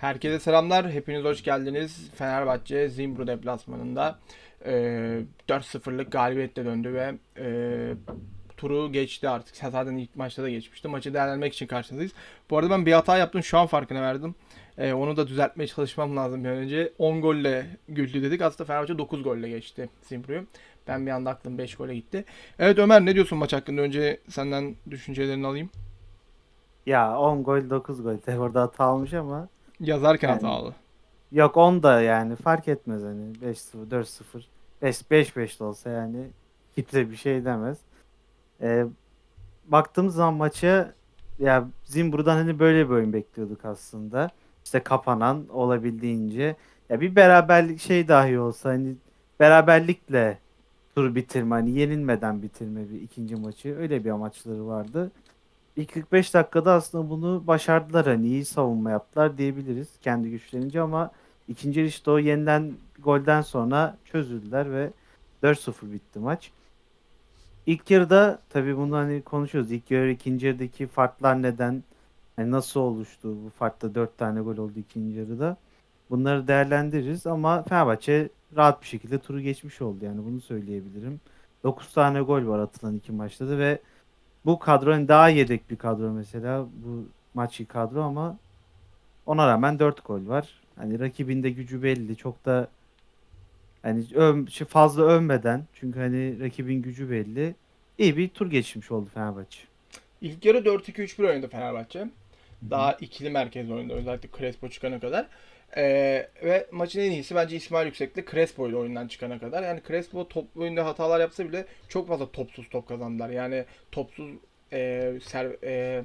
Herkese selamlar. Hepiniz hoş geldiniz. Fenerbahçe Zimbru deplasmanında e, 4-0'lık galibiyetle döndü ve e, turu geçti artık. Zaten ilk maçta da geçmişti. Maçı değerlendirmek için karşınızdayız. Bu arada ben bir hata yaptım. Şu an farkına verdim. E, onu da düzeltmeye çalışmam lazım bir önce. 10 golle güldü dedik. Aslında Fenerbahçe 9 golle geçti Zimbru'yu. Ben bir anda aklım 5 gole gitti. Evet Ömer ne diyorsun maç hakkında? Önce senden düşüncelerini alayım. Ya 10 gol 9 gol. Orada hata almış ama Yazarken Yani- hatalı. yok 10 da yani fark etmez hani 5-0 4-0 5-5 de olsa yani kimse bir şey demez. Ee, baktığımız zaman maça ya Zimbru'dan hani böyle bir oyun bekliyorduk aslında. İşte kapanan olabildiğince ya bir beraberlik şey dahi olsa hani beraberlikle tur bitirme hani yenilmeden bitirme bir ikinci maçı öyle bir amaçları vardı. İlk 45 dakikada aslında bunu başardılar hani iyi savunma yaptılar diyebiliriz kendi güçlerince ama ikinci işte o yeniden golden sonra çözüldüler ve 4-0 bitti maç. İlk yarıda tabii bunu hani konuşuyoruz. İlk yarı ikinci yarıdaki farklar neden hani nasıl oluştu bu farkta 4 tane gol oldu ikinci yarıda. Bunları değerlendiririz ama Fenerbahçe rahat bir şekilde turu geçmiş oldu yani bunu söyleyebilirim. 9 tane gol var atılan iki maçta da ve bu kadro hani daha yedek bir kadro mesela bu maçı kadro ama ona rağmen 4 gol var. Hani rakibinde gücü belli. Çok da hani ön, şey fazla övmeden çünkü hani rakibin gücü belli. İyi bir tur geçmiş oldu Fenerbahçe. İlk yarı 4-2-3-1 oynadı Fenerbahçe. Daha ikili merkez oynadı özellikle Crespo çıkana kadar. Ee, ve maçın en iyisi bence İsmail Yüksek'le Crespo ile oyundan çıkana kadar. Yani Crespo toplu oyunda hatalar yapsa bile çok fazla topsuz top kazandılar. Yani topsuz e, ser, e,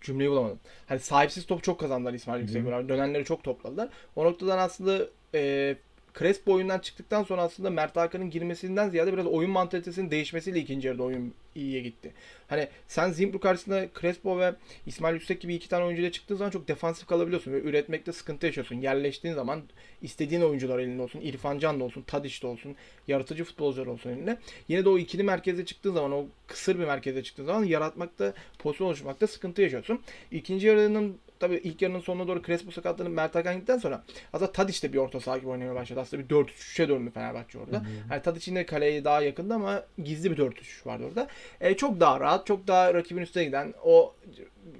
cümleyi bulamadım. Hani sahipsiz top çok kazandılar İsmail Yüksek. beraber. Dönenleri çok topladılar. O noktadan aslında e, Crespo oyundan çıktıktan sonra aslında Mert Hakan'ın girmesinden ziyade biraz oyun mantalitesinin değişmesiyle ikinci yarıda oyun iyiye gitti. Hani sen Zimbru karşısında Crespo ve İsmail Yüksek gibi iki tane oyuncuyla çıktığın zaman çok defansif kalabiliyorsun ve üretmekte sıkıntı yaşıyorsun. Yerleştiğin zaman istediğin oyuncular elinde olsun. İrfan Can da olsun, Tadiç de olsun, yaratıcı futbolcular olsun elinde. Yine de o ikili merkeze çıktığın zaman, o kısır bir merkeze çıktığın zaman yaratmakta, pozisyon oluşturmakta sıkıntı yaşıyorsun. İkinci yarının tabii ilk yarının sonuna doğru Crespo sakatlanıp Mert Hakan gittikten sonra aslında Tadiç de bir orta saha gibi oynamaya başladı. Aslında bir 4-3-3'e döndü Fenerbahçe orada. Yani Tadiç yine kaleye daha yakındı ama gizli bir 4-3 vardı orada. E, çok daha rahat, çok daha rakibin üstüne giden o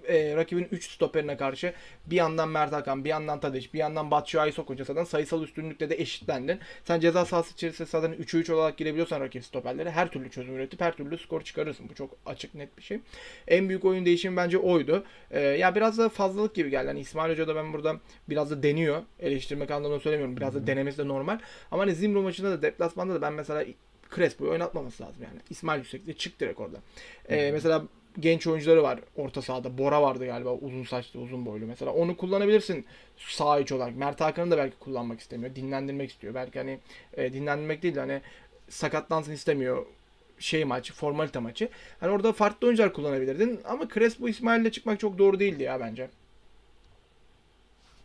e, rakibin 3 stoperine karşı bir yandan Mert Hakan, bir yandan Tadiç, bir yandan Batshuayi sokunca zaten sayısal üstünlükle de eşitlendin. Sen ceza sahası içerisinde zaten 3'e 3 olarak girebiliyorsan rakip stoperlere her türlü çözüm üretip her türlü skor çıkarırsın. Bu çok açık net bir şey. En büyük oyun değişimi bence oydu. E, ya biraz da fazlalık gibi geldi. Yani İsmail Hoca da ben burada biraz da deniyor. Eleştirmek anlamında söylemiyorum. Biraz da denemesi de normal. Ama hani Zimbro maçında da deplasmanda da ben mesela Crespo'yu oynatmaması lazım yani. İsmail Yüksek'le çık direkt orada. Ee, mesela genç oyuncuları var orta sahada. Bora vardı galiba uzun saçlı uzun boylu mesela. Onu kullanabilirsin sağ iç olarak. Mert Hakan'ı da belki kullanmak istemiyor. Dinlendirmek istiyor. Belki hani e, dinlendirmek değil de hani sakatlansın istemiyor şey maçı, formalite maçı. Hani orada farklı oyuncular kullanabilirdin ama Crespo İsmail'le çıkmak çok doğru değildi ya bence.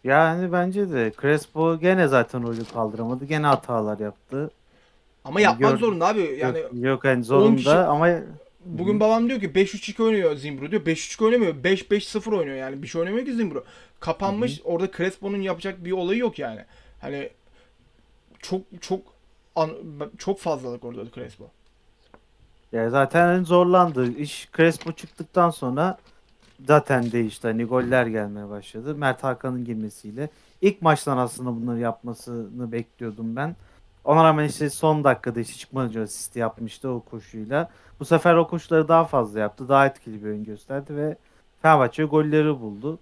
Yani bence de Crespo gene zaten rolü kaldıramadı. Gene hatalar yaptı. Ama yapmak Gör- zorunda abi. Yani yok, yok hani zorunda kişi- ama Bugün babam diyor ki 5-3-2 oynuyor Zimbru diyor. 5-3-2 oynamıyor. 5-5-0 oynuyor yani. Bir şey oynamıyor ki Zimbru. Kapanmış. Orada Crespo'nun yapacak bir olayı yok yani. Hani çok çok an- çok fazlalık orada Crespo. Ya zaten zorlandı. İş Crespo çıktıktan sonra zaten değişti. Hani goller gelmeye başladı. Mert Hakan'ın girmesiyle. İlk maçtan aslında bunları yapmasını bekliyordum ben. Ona rağmen işte son dakikada işte çıkmadan asisti yapmıştı o koşuyla. Bu sefer o koşuları daha fazla yaptı. Daha etkili bir oyun gösterdi ve Fenerbahçe golleri buldu.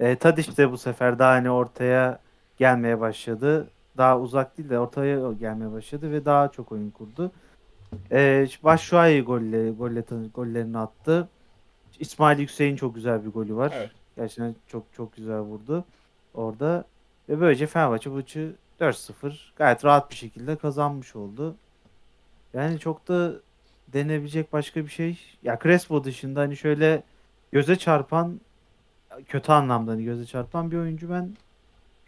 E, Tadiç de bu sefer daha hani ortaya gelmeye başladı. Daha uzak değil de ortaya gelmeye başladı ve daha çok oyun kurdu. Ee, Başşuayi golle, golle, gollerini attı. İsmail Yüksek'in çok güzel bir golü var. Evet. Gerçekten çok çok güzel vurdu orada. Ve böylece Fenerbahçe maçı 4-0 gayet rahat bir şekilde kazanmış oldu. Yani çok da denebilecek başka bir şey. Ya Crespo dışında hani şöyle göze çarpan kötü anlamda hani göze çarpan bir oyuncu ben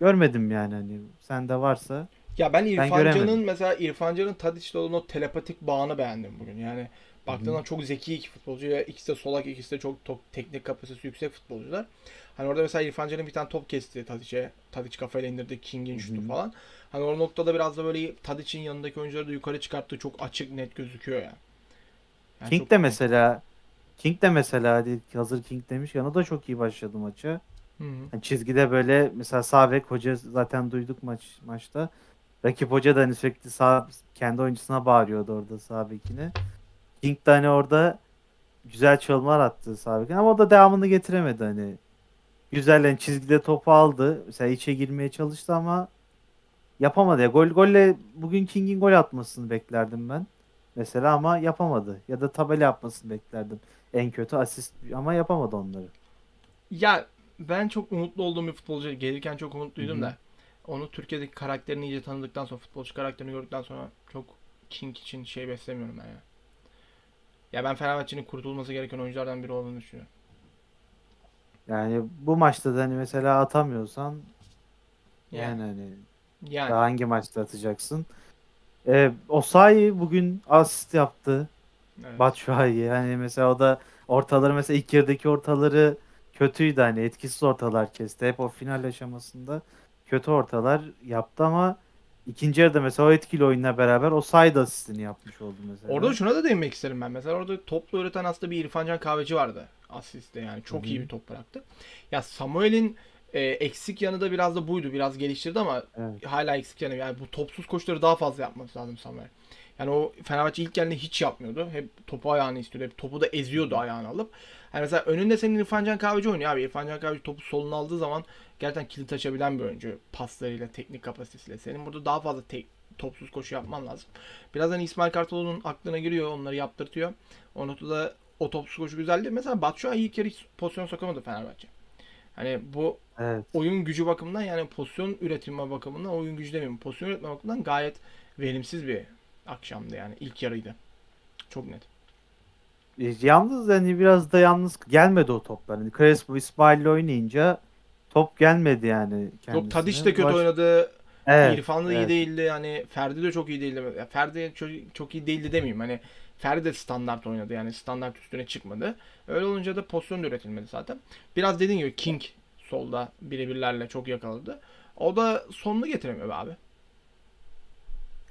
görmedim yani hani sende varsa. Ya ben İrfan. Can'ın mesela İrfan Can'ın Tadiç'le olan o telepatik bağını beğendim bugün. Yani Baktığında çok zeki iki futbolcu ve ikisi de solak, ikisi de çok to- teknik kapasitesi yüksek futbolcular. Hani orada mesela İrfan Can'ın bir tane top kesti Tadic'e. Tadic kafayla indirdi King'in şutu falan. Hani o noktada biraz da böyle Tadic'in yanındaki oyuncuları da yukarı çıkarttığı çok açık net gözüküyor ya. Yani. King çok- de mesela King de mesela hadi hazır King demişken o da çok iyi başladı maça. Hı hı. Yani çizgide böyle mesela sağ bek hoca zaten duyduk maç maçta. Rakip hoca da hani sürekli sağ kendi oyuncusuna bağırıyordu orada sağ bekine. King de hani orada güzel çalımlar attı sağ bekine ama o da devamını getiremedi hani. Güzel yani çizgide topu aldı. Mesela içe girmeye çalıştı ama yapamadı. Ya gol golle bugün King'in gol atmasını beklerdim ben. Mesela ama yapamadı. Ya da tabela yapmasını beklerdim. En kötü asist ama yapamadı onları. Ya ben çok umutlu olduğum bir futbolcu. Gelirken çok umutluydum Hı hı. da. Onu Türkiye'deki karakterini iyice tanıdıktan sonra, futbolcu karakterini gördükten sonra çok King için şey beslemiyorum ben ya. Ya ben Fenerbahçe'nin kurtulması gereken oyunculardan biri olduğunu düşünüyorum. Yani bu maçta da hani mesela atamıyorsan Yani, yani hani yani. daha hangi maçta atacaksın? Ee, Osayi bugün asist yaptı. evet. Batshuayi yani mesela o da ortaları mesela ilk yarıdaki ortaları kötüydü hani etkisiz ortalar kesti. Hep o final aşamasında kötü ortalar yaptı ama ikinci yarıda mesela o etkili oyunla beraber Osayi da asistini yapmış oldu mesela. Orada şuna da değinmek isterim ben. Mesela orada toplu üreten aslında bir İrfan Can Kahveci vardı asiste yani. Çok Hı hı. iyi bir top bıraktı. Ya Samuel'in e, eksik yanı da biraz da buydu. Biraz geliştirdi ama Evet. hala eksik yanı. Yani bu topsuz koşuları daha fazla yapması lazım Samuel. Yani o Fenerbahçe ilk geldiğinde hiç yapmıyordu. Hep topu ayağını istiyordu. Hep topu da eziyordu ayağını alıp. Yani mesela önünde senin İrfan Can Kahveci oynuyor abi. İrfan Can Kahveci topu soluna aldığı zaman gerçekten kilit açabilen bir oyuncu. Paslarıyla, teknik kapasitesiyle. Senin burada daha fazla tek, topsuz koşu yapman lazım. Birazdan İsmail Kartal'ın aklına giriyor. Onları yaptırtıyor. O noktada o topsuz koşu güzeldi. Mesela Batshuayi ilk yarı hiç pozisyon sokamadı Fenerbahçe. Hani bu Evet. oyun gücü bakımından yani pozisyon üretimi bakımından oyun gücü demeyeyim. Pozisyon üretme bakımından gayet verimsiz bir akşamdı yani. ilk yarıydı. Çok net. E, Yalnız hani biraz da yalnız gelmedi o toplar. Hani Crespo İsmail'le oynayınca top gelmedi yani kendisine. Yok Tadiç de kötü Baş- oynadı. Evet, İrfan da iyi evet. değildi. Yani Ferdi de çok iyi değildi. Ya Ferdi çok, çok iyi değildi demeyeyim. Hani Ferdi de standart oynadı. Yani standart üstüne çıkmadı. Öyle olunca da pozisyon da üretilmedi zaten. Biraz dediğin gibi King solda birebirlerle çok yakaladı. O da sonunu getiremiyor abi.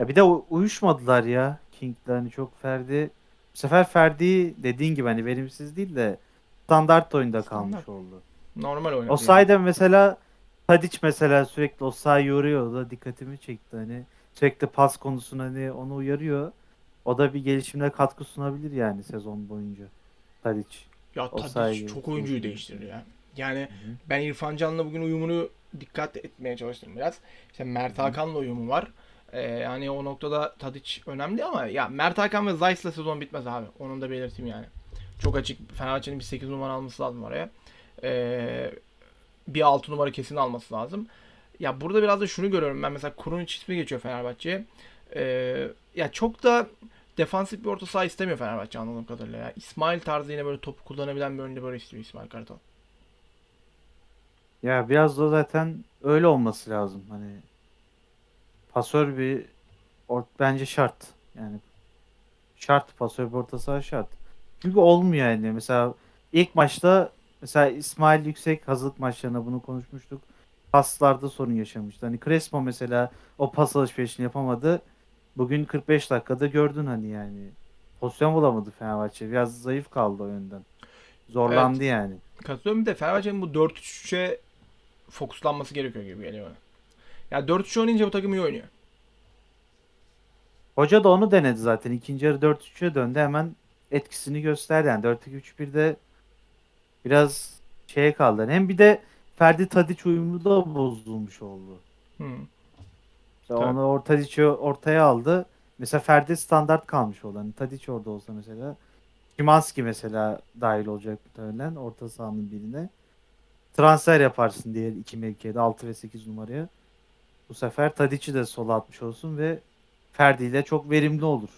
Ya bir de u- uyuşmadılar ya King'le hani çok Ferdi. Bu sefer Ferdi dediğin gibi hani verimsiz değil de standart oyunda kalmış Standart. oldu. Normal oynadı. Yani. mesela Tadic mesela sürekli o sayı yoruyor da dikkatimi çekti hani sürekli pas konusunda hani onu uyarıyor. O da bir gelişimine katkı sunabilir yani sezon boyunca. Tadic. Ya Tadic çok oyuncuyu değiştirdi ya. Yani ben İrfan Can'la bugün uyumunu dikkat etmeye çalıştım biraz. İşte Mert Hakan'la uyumu var. Ee, yani o noktada Tadic önemli ama ya Mert Hakan ve Zayt'la sezon bitmez abi. Onun da belirteyim yani. Çok açık. Fenerbahçe'nin bir 8 numara alması lazım oraya. Ee, bir 6 numara kesin alması lazım. Ya burada biraz da şunu görüyorum ben. Mesela Kurunic ismi geçiyor Fenerbahçe'ye. Ee, ya çok da defansif bir orta saha istemiyor Fenerbahçe anladığım kadarıyla ya. İsmail tarzı yine böyle topu kullanabilen bir oyuncu böyle istiyor İsmail Kartal. Ya biraz da zaten öyle olması lazım. Hani pasör bir or- bence şart. Yani şart pasör bir orta saha şart. Çünkü olmuyor yani. Mesela ilk maçta mesela İsmail Yüksek hazırlık maçlarında bunu konuşmuştuk. Paslarda sorun yaşamıştı. Hani Crespo mesela o pas alışverişini yapamadı. Bugün 45 dakikada gördün hani yani. Pozisyon bulamadı Fenerbahçe. Biraz zayıf kaldı o yönden. Zorlandı yani. Katılıyorum bir de Fenerbahçe'nin bu 4-3-3'e fokuslanması gerekiyor gibi geliyor bana. Ya 4-3 oynayınca bu takım iyi oynuyor. Hoca da onu denedi zaten. İkinci yarı 4-3'e döndü. Hemen etkisini gösterdi. Yani 4-2-3-1'de biraz şeye kaldı. Hem bir de Ferdi Tadiç uyumu da bozulmuş oldu. Hı. Mesela Tabii. onu or Tadiç'i ortaya aldı. Mesela Ferdi standart kalmış oldu. Hani Tadiç orada olsa mesela. Şimanski mesela dahil olacak muhtemelen orta sahanın birine. Transfer yaparsın diğer iki mevkiye de 6 ve 8 numaraya. Bu sefer Tadiç'i de sola atmış olsun ve Ferdi ile çok verimli olur.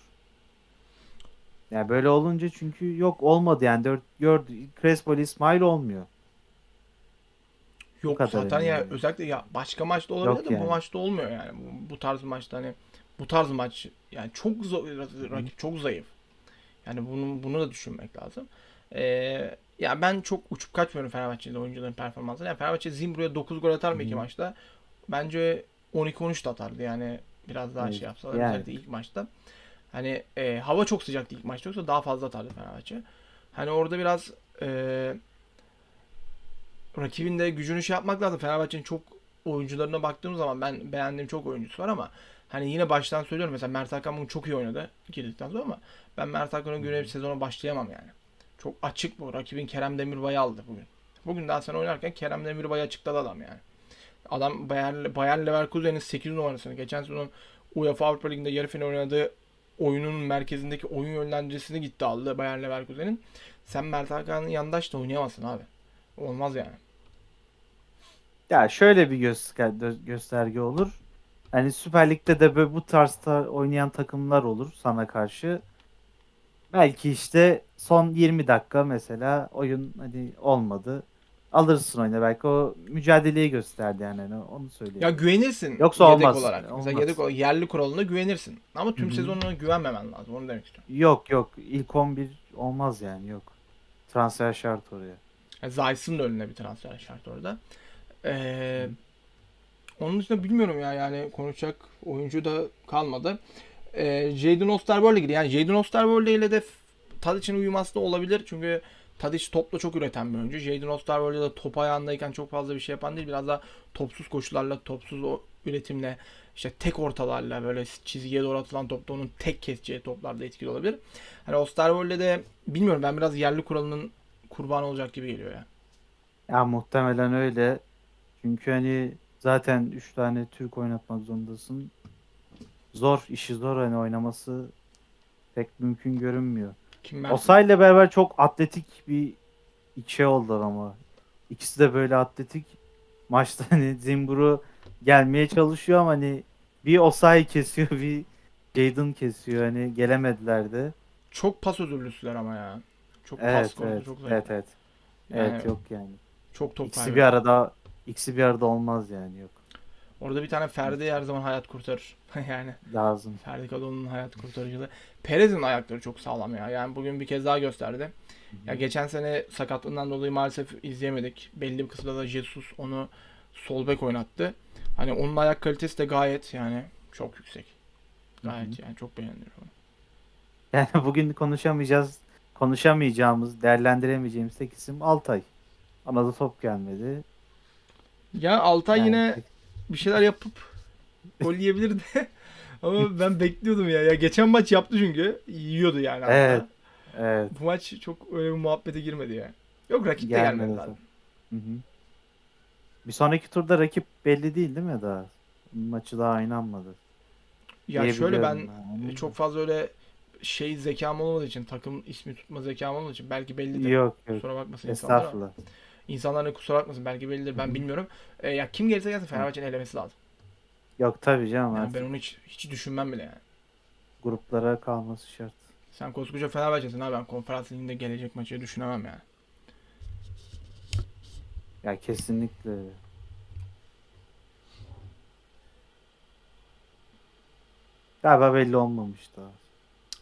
Yani böyle olunca çünkü yok olmadı yani dört gördü Crespo İsmail olmuyor. Yok zaten ya yani. özellikle ya başka maçta olabilir Yok de yani. bu maçta olmuyor yani. Bu, bu tarz maçta hani bu tarz maç yani çok zo- rakip çok zayıf. Yani bunu bunu da düşünmek lazım. Ee, ya ben çok uçup kaçmıyorum Fenerbahçe'de oyuncuların performansına. Yani Fenerbahçe Zimbro'ya 9 gol atar mı iki maçta? Bence 12-13 de atardı yani biraz daha Evet, şey yapsalar yani. özellikle ilk maçta. Hani e, hava çok sıcaktı ilk maçta yoksa daha fazla atardı Fenerbahçe. Hani orada biraz e, rakibin de gücünü şey yapmak lazım. Fenerbahçe'nin çok oyuncularına baktığım zaman ben beğendiğim çok oyuncusu var ama hani yine baştan söylüyorum mesela Mert Hakan bugün çok iyi oynadı girdikten sonra ama ben Mert Hakan'a göre bir sezona başlayamam yani. Çok açık bu. Rakibin Kerem Demirbay'ı aldı bugün. Bugün daha sen oynarken Kerem Demirbay'ı açıkladı adam yani. Adam Bayern, Bayern Leverkusen'in 8 numarasını geçen sezon UEFA Avrupa Ligi'nde yarı final oynadığı oyunun merkezindeki oyun yönlendirisini gitti aldı Bayern Leverkusen'in. Sen Mert Hakan'ın yandaş da oynayamazsın abi. Olmaz yani. Ya şöyle bir göster gösterge olur. Hani Süper Lig'de de böyle bu tarzda oynayan takımlar olur sana karşı. Belki işte son 20 dakika mesela oyun hani olmadı. Alırsın oyuna belki o mücadeleyi gösterdi yani hani onu söyleyeyim. Ya güvenirsin Yoksa yedek olmaz. olarak. Olmaz. Mesela yedek yerli kuralına güvenirsin. Ama tüm Hı hı. sezonuna güvenmemen lazım. Onu demek istiyorum. Yok yok ilk 11 olmaz yani yok. Transfer şart oraya. Yani Zayt'sın da önüne bir transfer şart orada. Ee, onun dışında bilmiyorum ya yani konuşacak oyuncu da kalmadı. Ee, Jadon Osterwold'e gidiyor. Yani Jadon Osterwold ile de Tadic'in uyuması da olabilir. Çünkü Tadic topla çok üreten bir oyuncu. Jadon Osterwold da top ayağındayken çok fazla bir şey yapan değil. Biraz daha topsuz koşularla, topsuz o üretimle, işte tek ortalarla böyle çizgiye doğru atılan topta onun tek keseceği toplarda etkili olabilir. Hani Osterwold'e de bilmiyorum ben biraz yerli kuralının kurbanı olacak gibi geliyor ya. Ya muhtemelen öyle. Çünkü hani zaten 3 tane Türk oynatmak zorundasın. Zor, işi zor hani oynaması pek mümkün görünmüyor. Kim ben? Osay'la beraber çok atletik bir iki oldular ama. İkisi de böyle atletik. Maçta hani Zimbru gelmeye çalışıyor ama hani bir Osay kesiyor bir Jadon kesiyor hani gelemediler de. Çok pas özürlüsüler ama ya. Çok pas Evet konusunda evet çok zayıf. evet evet. Yani Evet yok yani. Çok top İkisi bir arada ikisi bir arada olmaz yani yok. Orada bir tane Ferdi her zaman hayat kurtarır. yani Lazım. Ferdi Kadıoğlu'nun hayat kurtarıcılığı. Perez'in ayakları çok sağlam ya. Yani bugün bir kez daha gösterdi. Ya geçen sene sakatlığından dolayı maalesef izleyemedik. Belli bir kısımda da Jesus onu sol bek oynattı. Hani onun ayak kalitesi de gayet yani çok yüksek. Gayet yani çok beğeniyorum. onu. Yani bugün konuşamayacağız, konuşamayacağımız, değerlendiremeyeceğimiz tek isim Altay. Da top gelmedi. Ya Altay Yani yine bir şeyler yapıp gol yiyebilirdi. Ama ben bekliyordum ya. Ya geçen maç yaptı çünkü. Yiyordu yani. Altay. Evet. Evet. Bu maç çok öyle bir muhabbete girmedi ya. Yok rakip de Gelmedi gelmedi zaten. zaten. Hı hı. Bir sonraki turda rakip belli değil değil mi daha? Maçı daha oynanmadı. Ya şöyle ben yani. çok fazla öyle şey zekam olmadığı için takım ismi tutma zekam olmadığı için belki bellidir. Yok yok. Kusura bakmasın insanlar ama. İnsanlar da kusura bakmasın belki bellidir ben bilmiyorum. E, ya kim gelirse gelsin Fenerbahçe'nin elemesi lazım. Yok tabii canım Yani artık ben onu hiç hiç düşünmem bile yani. gruplara kalması şart. Sen koskoca Fenerbahçe'sin abi ben konferans liginde gelecek maçı düşünemem yani. Ya kesinlikle. öyle. Galiba belli olmamış daha.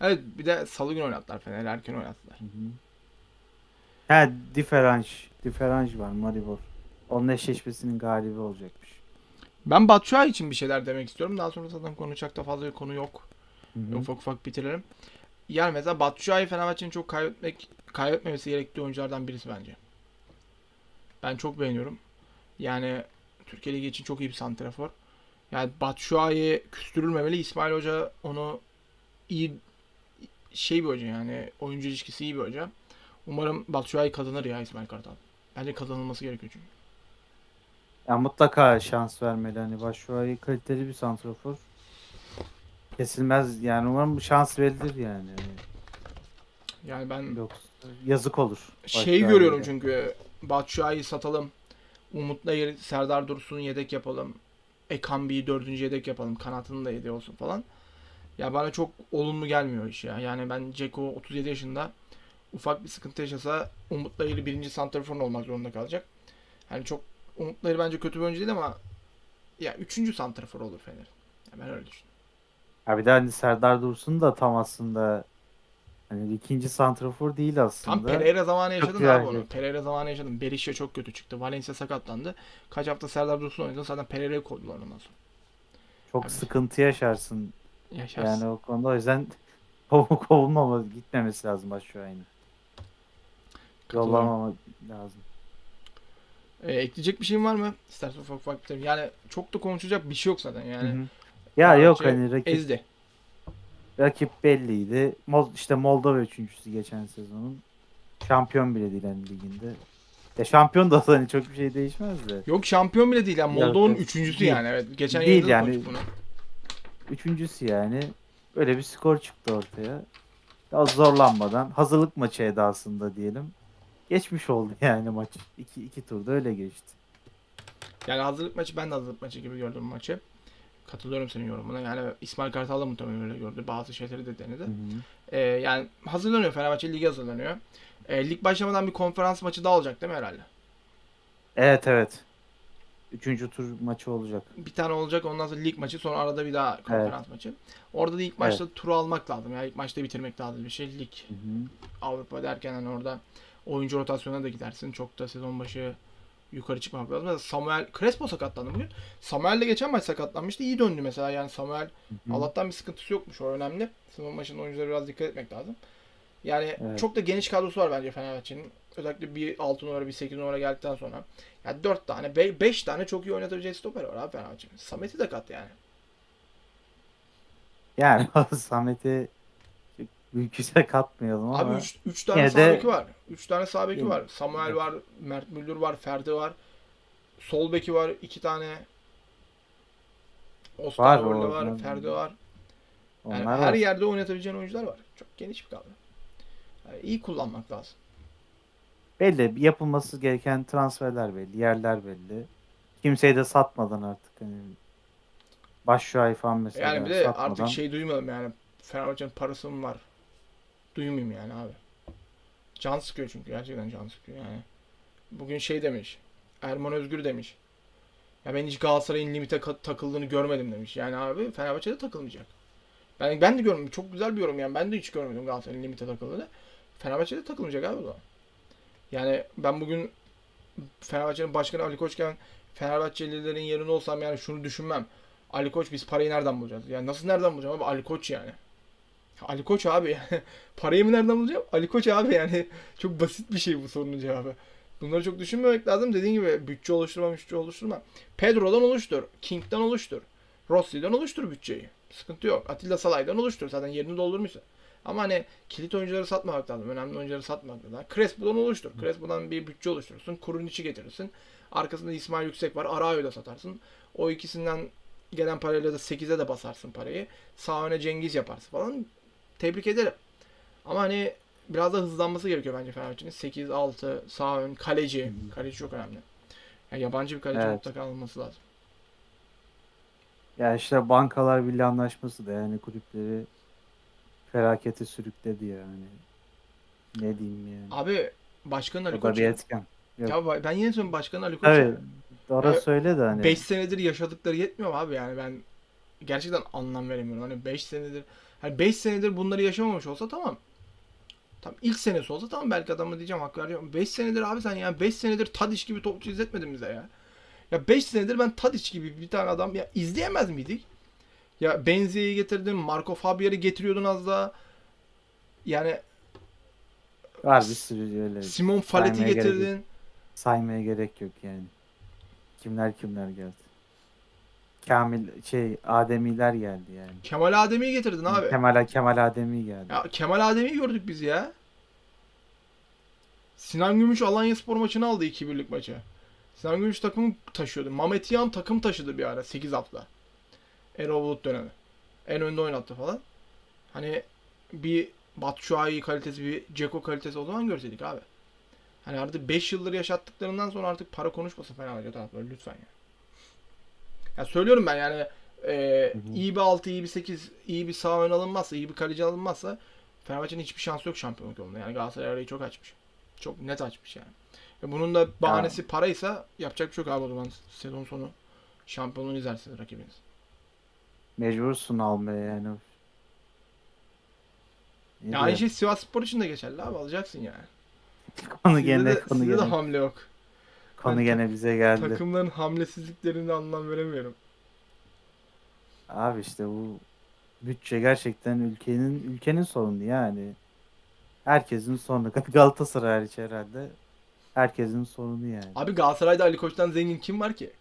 Evet bir de salı günü oynattılar Fener'i erken oynattılar. Hı hı. Ha diferanj. Diferanj var Maribor. Onun eşleşmesinin galibi olacakmış. Ben Batshuayi için bir şeyler demek istiyorum. Daha sonra zaten konuşacak da fazla bir konu yok. Hı hı. Ufak ufak bitirelim. Yani mesela Batshuayi Fenerbahçe'nin çok kaybetmek kaybetmemesi gerektiği oyunculardan birisi bence. Ben çok beğeniyorum. Yani Türkiye Ligi için çok iyi bir santrafor. Yani Batshuayi küstürülmemeli. İsmail Hoca onu iyi şey bir hoca yani oyuncu ilişkisi iyi bir hoca. Umarım Batshuayi kazanır ya İsmail Kartal. Bence kazanılması gerekiyor çünkü. Ya mutlaka şans vermeli. Hani Başşuay'ı kaliteli bir santrafor. Kesilmez yani umarım şans verilir yani. Yani ben Yoksa yazık olur. şey Başşuay'a. görüyorum çünkü Batshuayi'yi satalım. Umut Nayır, Serdar Dursun'u yedek yapalım. Ekambi'yi dördüncü yedek yapalım. Kanatının da yedeği olsun falan. Ya bana çok olumlu gelmiyor iş ya. Yani ben Ceko 37 yaşında ufak bir sıkıntı yaşasa Umut Nayır birinci santraforun olmak zorunda kalacak. Hani çok Umut Nayır bence kötü bir oyuncu değil ama ya üçüncü santrafor olur Fener. Ya ben öyle düşünüyorum. Ya bir de hani Serdar Dursun da tam aslında Hani ikinci santrafor değil Tam aslında. Pereira zamanı yaşadın güzel abi onu. Pereira zamanı yaşadın. Berisha çok kötü çıktı. Valencia sakatlandı. Kaç hafta Serdar Dursun oynadı. Zaten Pereira'yı koydular ondan sonra. Çok Abi. sıkıntı yaşarsın Yaşarsın. yani o konuda. O yüzden kov- kovulmama, gitmemesi lazım Başşuay'ın. Katılıyorum. Yollamama lazım. Ee, ekleyecek bir şeyin var mı? İstersen ufak ufak bitirelim. Yani çok da konuşacak bir şey yok zaten yani. Hı hı. Ya yok Fenerbahçe hani rakip Ezdi. rakip belliydi. Mol, işte Moldova üçüncüsü geçen sezonun. Şampiyon bile değil hani liginde. Ya şampiyon da olsa hani çok bir şey değişmez de. Yok şampiyon bile değil yani. Ya, Moldova'nın yok. üçüncüsü Değil. yani. Evet. Geçen Değil yayında da yani. konuştuk bunu. Üçüncüsü yani. Böyle bir skor çıktı ortaya. Ya zorlanmadan hazırlık maçı edasında diyelim. Geçmiş oldu yani maç. İki, iki turda öyle geçti. Yani hazırlık maçı ben de hazırlık maçı gibi gördüm maçı. Katılıyorum senin yorumuna. Yani İsmail Kartal da muhtemelen öyle gördü. Bazı şeyleri de denedi. Hı hı. Ee, yani hazırlanıyor Fenerbahçe ligi hazırlanıyor. Ee, lig başlamadan bir konferans maçı daha olacak değil mi herhalde? Evet evet. Üçüncü tur maçı olacak. Bir tane olacak ondan sonra lig maçı sonra arada bir daha konferans maçı. Orada da ilk maçta turu almak lazım. Yani ilk maçta bitirmek lazım bir şey. Lig Hı hı. Avrupa derken hani orada oyuncu rotasyonuna da gidersin. Çok da sezon başı yukarı çıkmak lazım. Mesela Samuel Crespo sakatlandı bugün. Samuel de geçen maç sakatlanmıştı. İyi döndü mesela. Yani Samuel Hı hı. Allah'tan bir sıkıntısı yokmuş. O önemli. Sezon başında oyunculara biraz dikkat etmek lazım. Yani Evet. çok da geniş kadrosu var bence Fenerbahçe'nin. Özellikle bir 6 numara bir 8 numara geldikten sonra. Yani 4 tane 5 tane çok iyi oynatabileceği stoper var abi Fenerbahçe'nin. Samet'i de kat yani. Yani Samet'i mümkünse katmayalım ama Abi 3 tane sağ de- beki var. 3 tane sağ beki var. Samuel var, Mert Müldür var, Ferdi var. Sol beki var 2 tane. Var, Osterwolde o- var, Ferdi var. Yani onlar her var. yerde oynatabileceğin oyuncular var. Çok geniş bir kadro. Yani iyi kullanmak lazım. belli yapılması gereken transferler belli, yerler belli. Kimseyi de satmadan artık hani Başşuay falan mesela Yani bir de satmadan. artık şey duymayalım yani. Fenerbahçe'nin parası mı var? Duymayayım yani abi. Can sıkıyor çünkü gerçekten can sıkıyor yani. Bugün şey demiş. Erman Özgür demiş. Ya ben hiç Galatasaray'ın limite takıldığını görmedim demiş. Yani abi Fenerbahçe'de takılmayacak. Ben ben de görmedim. Çok güzel bir yorum yani. Ben de hiç görmedim Galatasaray'ın limite takıldığını. Fenerbahçe'de takılmayacak abi o. Yani ben bugün Fenerbahçe'nin başkanı Ali Koçken Fenerbahçelilerin yerinde olsam yani şunu düşünmem. Ali Koç biz parayı nereden bulacağız? Yani nasıl nereden bulacağım abi? Ali Koç yani. Ali Koç abi yani. Parayı mı nereden bulacağım? Ali Koç abi yani. Çok basit bir şey bu sorunun cevabı. Bunları çok düşünmemek lazım. Dediğin gibi bütçe oluşturma, bütçe oluşturma. Pedro'dan oluştur. King'den oluştur. Rossi'den oluştur bütçeyi. Sıkıntı yok. Atilla Salay'dan oluştur. Zaten yerini doldurmuşsa. Ama hani kilit oyuncuları satmamak lazım. Önemli oyuncuları satmamak lazım. Crespo'dan oluştur. Crespo'dan bir bütçe oluşturursun. Kuruniç'i getirirsin. Arkasında İsmail Yüksek var. Arao'yu da satarsın. O ikisinden gelen parayla da 8'e de basarsın parayı. Sağ öne Cengiz yaparsın falan. Tebrik ederim. Ama hani biraz da hızlanması gerekiyor bence Fenerbahçe'nin. 8, 6, sağ ön, kaleci. Kaleci çok önemli. Yani yabancı bir kaleci Evet. mutlaka alınması lazım. Ya işte bankalar birliği anlaşması da yani kulüpleri felakete sürükledi yani. Ne diyeyim yani. Abi başkan Ali Koç. Ya ben yine söylüyorum başkan Ali Koç. Tabii. Orası Evet, öyle de hani. 5 senedir yaşadıkları yetmiyor mu abi yani ben gerçekten anlam veremiyorum. Hani 5 senedir hani 5 senedir bunları yaşamamış olsa tamam. Tam ilk senesi olsa tamam belki adamı diyeceğim hak vereceğim. 5 senedir abi sen yani 5 senedir Tadiç gibi topçu izletmedin bize ya. Ya 5 senedir ben Tadiç gibi bir tane adam ya izleyemez miydik? Ya Benzia'yı getirdin, Marco Fabian'ı getiriyordun az daha. Yani Var bir sürü öyle. Simon Fallet'i saymaya gerek getirdin. Saymaya gerek yok yani. Kimler kimler geldi. Kamil şey Ademiler geldi yani. Kemal Adem'i getirdin abi. Kemal Kemal Ademi geldi. Ya Kemal Adem'i gördük biz ya. Sinan Gümüş Alanya Spor maçını aldı 2-1'lik maçı. Sinan Gümüş takım taşıyordu. Mehmet Yan takım taşıdı bir ara 8 hafta. Erol Bulut dönemi. En önde oynattı falan. Hani bir Batshuayi kalitesi bir Ceko kalitesi o zaman görseydik abi. Hani artık 5 yıldır yaşattıklarından sonra artık para konuşmasın Fenerbahçe taraftarı lütfen ya. Ya söylüyorum ben yani e, iyi bir 6, iyi bir 8, iyi bir sağ ön alınmazsa, iyi bir kaleci alınmazsa Fenerbahçe'nin hiçbir şansı yok şampiyonluk yolunda. Yani Galatasaray arayı çok açmış. Çok net açmış yani. Ve bunun da bahanesi paraysa yapacak bir şey yok abi o zaman sezon sonu şampiyonluğunu izlersiniz rakibiniz. Mecbursun almaya yani. Ya aynı şey Sivas Spor için de geçerli abi alacaksın yani. konu Sizde gene de, konu sizde de hamle yok. Konu ben gene bize geldi. Takımların hamlesizliklerine anlam veremiyorum. Abi işte bu bütçe gerçekten ülkenin ülkenin sorunu yani. Herkesin sorunu. Galatasaray hariç herhalde. Herkesin sorunu yani. Abi Galatasaray'da Ali Koç'tan zengin kim var ki?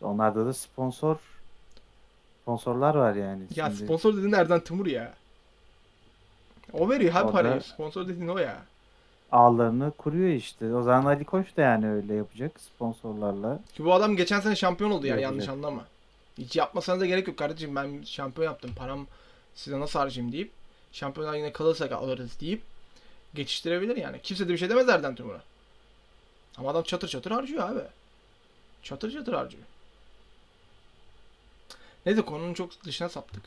Onlarda da sponsor sponsorlar var yani. Ya Şimdi sponsor dediğin Erden Timur ya. O veriyor da- parayı. Sponsor dediğin o ya. Ağlarını kuruyor işte. O zaman Ali Koç da yani öyle yapacak sponsorlarla. Ki bu adam geçen sene şampiyon oldu ya Yok, yanlış anlama. Hiç yapmasana da gerek yok kardeşim ben şampiyon yaptım param size nasıl harcayayım deyip şampiyonlar yine kalırsak alırız deyip geçiştirebilir yani. Kimse de bir şey demez Erden Timur'a. Ama adam çatır çatır harcıyor abi. Çatır çatır harcıyor. Neyse konunun çok dışına saptık.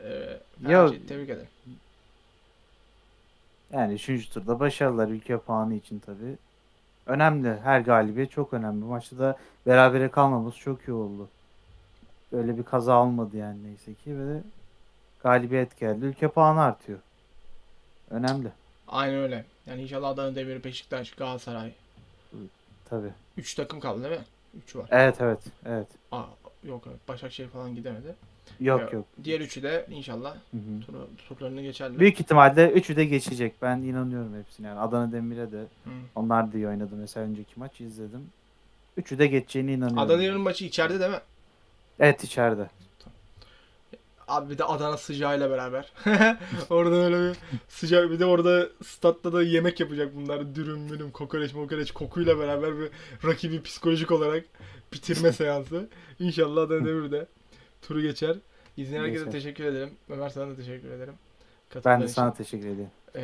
Ee. Fenerbahçe'yi tebrik ederim. Yani 3. turda başarılar ülke puanı için tabii. Önemli. Her galibiyet çok önemli. Maçta da berabere kalmamız çok iyi oldu. Böyle bir kaza olmadı yani neyse ki ve galibiyet geldi. Ülke puanı artıyor. Önemli. Aynen öyle. Yani inşallah Adana Demir, Beşiktaş, Galatasaray. Tabii. 3 takım kaldı değil mi? 3 var. Evet evet. Evet. Aa, yok evet. Başakşehir falan gidemedi. Yok yok. Diğer üçü de inşallah Hı hı. turu, turlarını geçerler. Büyük ihtimalle üçü de geçecek. Ben inanıyorum hepsine. Yani Adana Demir'e de Hı. onlar da iyi oynadı. Mesela önceki maç izledim. Üçü de geçeceğine inanıyorum. Adana Demir'in maçı içeride değil mi? Evet içeride. Abi bir de Adana sıcağıyla beraber. Oradan öyle bir sıcak bir de orada statta da yemek yapacak bunlar. Dürüm mürüm kokoreç mokoreç kokuyla beraber bir rakibi psikolojik olarak bitirme seansı. İnşallah Adana Demir de turu geçer. İzleyen herkese Geçer. teşekkür ederim. Ömer sana da teşekkür ederim. Ben Katıldığın de için. sana teşekkür ederim. Ee,